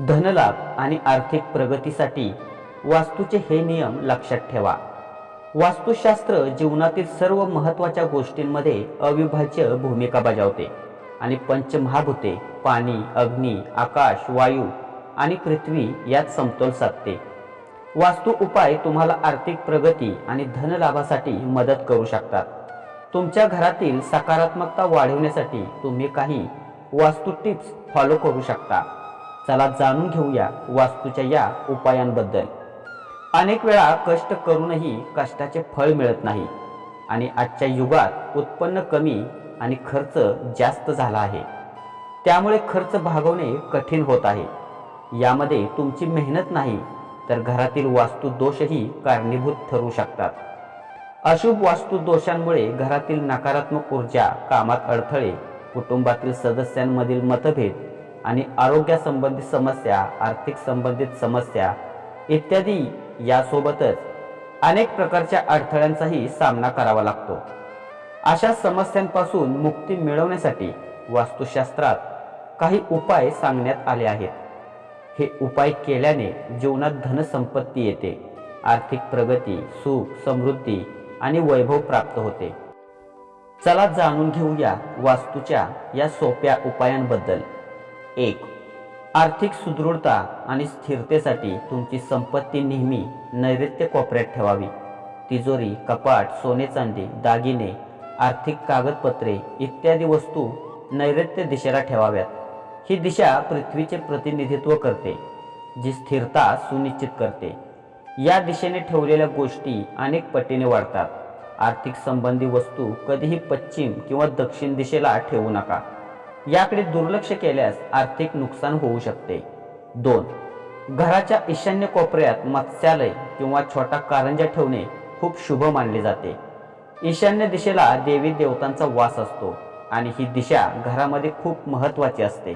धनलाभ आणि आर्थिक प्रगतीसाठी वास्तूचे हे नियम लक्षात ठेवा. वास्तुशास्त्र जीवनातील सर्व महत्त्वाच्या गोष्टींमध्ये अविभाज्य भूमिका बजावते आणि पंचमहाभूते पाणी अग्नी आकाश वायू आणि पृथ्वी यात समतोल साधते. वास्तू उपाय तुम्हाला आर्थिक प्रगती आणि धनलाभासाठी मदत करू शकतात. तुमच्या घरातील सकारात्मकता वाढवण्यासाठी तुम्ही काही वास्तू टिप्स फॉलो करू शकता. चला जाणून घेऊया वास्तूच्या या उपायांबद्दल. अनेक वेळा कष्ट करूनही कष्टाचे फळ मिळत नाही आणि आजच्या युगात उत्पन्न कमी आणि खर्च जास्त झाला आहे. त्यामुळे खर्च भागवणे कठीण होत आहे. यामध्ये तुमची मेहनत नाही तर घरातील वास्तू दोषही कारणीभूत ठरू शकतात. अशुभ वास्तू दोषांमुळे घरातील नकारात्मक ऊर्जा कामात अडथळे कुटुंबातील सदस्यांमधील मतभेद आणि आरोग्यासंबंधित समस्या आर्थिक संबंधित समस्या इत्यादी यासोबतच अनेक प्रकारच्या अडथळ्यांचाही सामना करावा लागतो. अशा समस्यांपासून मुक्ती मिळवण्यासाठी वास्तुशास्त्रात काही उपाय सांगण्यात आले आहेत. हे उपाय केल्याने जीवनात धनसंपत्ती येते आर्थिक प्रगती सुख समृद्धी आणि वैभव प्राप्त होते. चला जाणून घेऊया वास्तूच्या या सोप्या उपायांबद्दल. एक आर्थिक सुदृढता आणि स्थिरतेसाठी तुमची संपत्ती नेहमी नैऋत्य कोपऱ्यात ठेवावी. तिजोरी कपाट सोने चांदी दागिने आर्थिक कागदपत्रे इत्यादी वस्तू नैऋत्य दिशेला ठेवाव्यात. ही दिशा पृथ्वीचे प्रतिनिधित्व करते जी स्थिरता सुनिश्चित करते. या दिशेने ठेवलेल्या गोष्टी अनेक पटीने वाढतात. आर्थिक संबंधी वस्तू कधीही पश्चिम किंवा दक्षिण दिशेला ठेवू नका. याकडे दुर्लक्ष केल्यास आर्थिक नुकसान होऊ शकते. दोन घराच्या ईशान्य कोपऱ्यात मत्स्यालय किंवा छोटा कारंजा ठेवणे खूप शुभ मानले जाते. ईशान्य दिशेला देवी देवतांचा वास असतो आणि ही दिशा घरामध्ये खूप महत्वाची असते.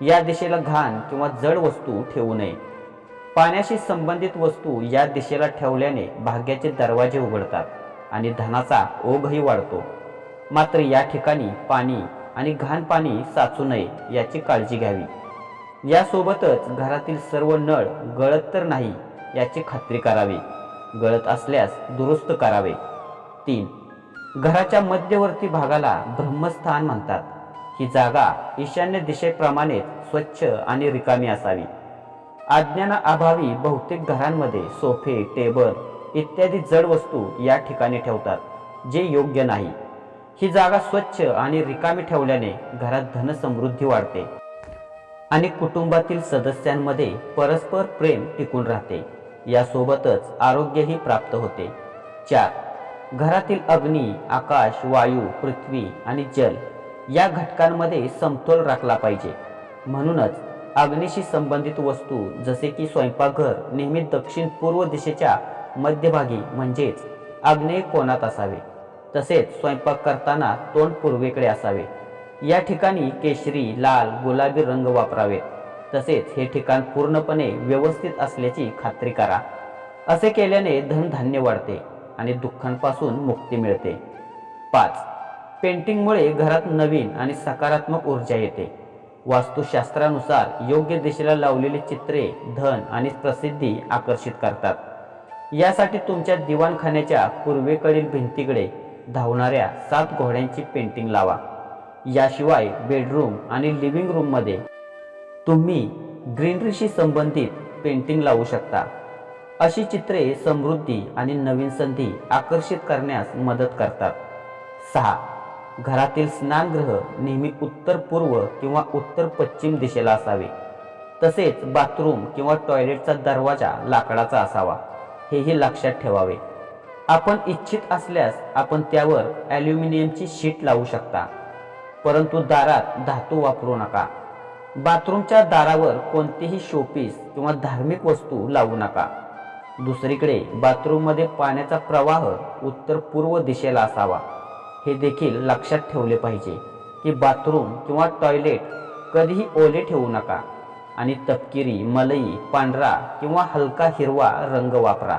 या दिशेला घाण किंवा जड वस्तू ठेवू नये. पाण्याशी संबंधित वस्तू या दिशेला ठेवल्याने भाग्याचे दरवाजे उघडतात आणि धनाचा ओघही वाढतो. मात्र या ठिकाणी पाणी आणि घाण पाणी साचू नये याची काळजी घ्यावी. यासोबतच घरातील सर्व नळ गळत तर नाही याची खात्री करावी. गळत असल्यास दुरुस्त करावे. तीन घराच्या मध्यवर्ती भागाला ब्रह्मस्थान म्हणतात. ही जागा ईशान्य दिशेप्रमाणेच स्वच्छ आणि रिकामी असावी. अज्ञानाअभावी बहुतेक घरांमध्ये सोफे टेबल इत्यादी जड वस्तू या ठिकाणी ठेवतात जे योग्य नाही. ही जागा स्वच्छ आणि रिकामी ठेवल्याने घरात धनसमृद्धी वाढते आणि कुटुंबातील सदस्यांमध्ये परस्पर प्रेम टिकून राहते. यासोबतच आरोग्यही प्राप्त होते. चार घरातील अग्नी आकाश वायू पृथ्वी आणि जल या घटकांमध्ये समतोल राखला पाहिजे. म्हणूनच अग्नीशी संबंधित वस्तू जसे की स्वयंपाकघर नेहमी दक्षिण पूर्व दिशेच्या मध्यभागी म्हणजेच आग्नेय कोणात असावे? तसेच स्वयंपाक करताना तोंड पूर्वेकडे असावे. या ठिकाणी केशरी लाल गुलाबी रंग वापरावेत तसेच हे ठिकाण पूर्णपणे व्यवस्थित असल्याची खात्री करा. असे केल्याने धनधान्य वाढते आणि दुःखांपासून मुक्ती मिळते. पाच. पेंटिंगमुळे घरात नवीन आणि सकारात्मक ऊर्जा येते. वास्तुशास्त्रानुसार योग्य दिशेला लावलेली चित्रे धन आणि प्रसिद्धी आकर्षित करतात. यासाठी तुमच्या दिवाणखान्याच्या पूर्वेकडील भिंतीकडे धावणाऱ्या सात घोड्यांची पेंटिंग लावा. याशिवाय बेडरूम आणि लिव्हिंग रूममध्ये तुम्ही ग्रीनरीशी संबंधित पेंटिंग लावू शकता. अशी चित्रे समृद्धी आणि नवीन संधी आकर्षित करण्यास मदत करतात. सहा. घरातील स्नानगृह नेहमी उत्तर पूर्व किंवा उत्तर पश्चिम दिशेला असावे. तसेच बाथरूम किंवा टॉयलेटचा दरवाजा लाकडाचा असावा. हेही लक्षात ठेवावे. आपण इच्छित असल्यास आपण त्यावर ॲल्युमिनियमची शीट लावू शकता. परंतु दारात धातू वापरू नका. बाथरूमच्या दारावर कोणतीही शोपीस किंवा धार्मिक वस्तू लावू नका. दुसरीकडे बाथरूममध्ये पाण्याचा प्रवाह उत्तर पूर्व दिशेला असावा. हे देखील लक्षात ठेवले पाहिजे की बाथरूम किंवा टॉयलेट कधीही ओले ठेवू नका. आणि तपकिरी मलई पांढरा किंवा हलका हिरवा रंग वापरा.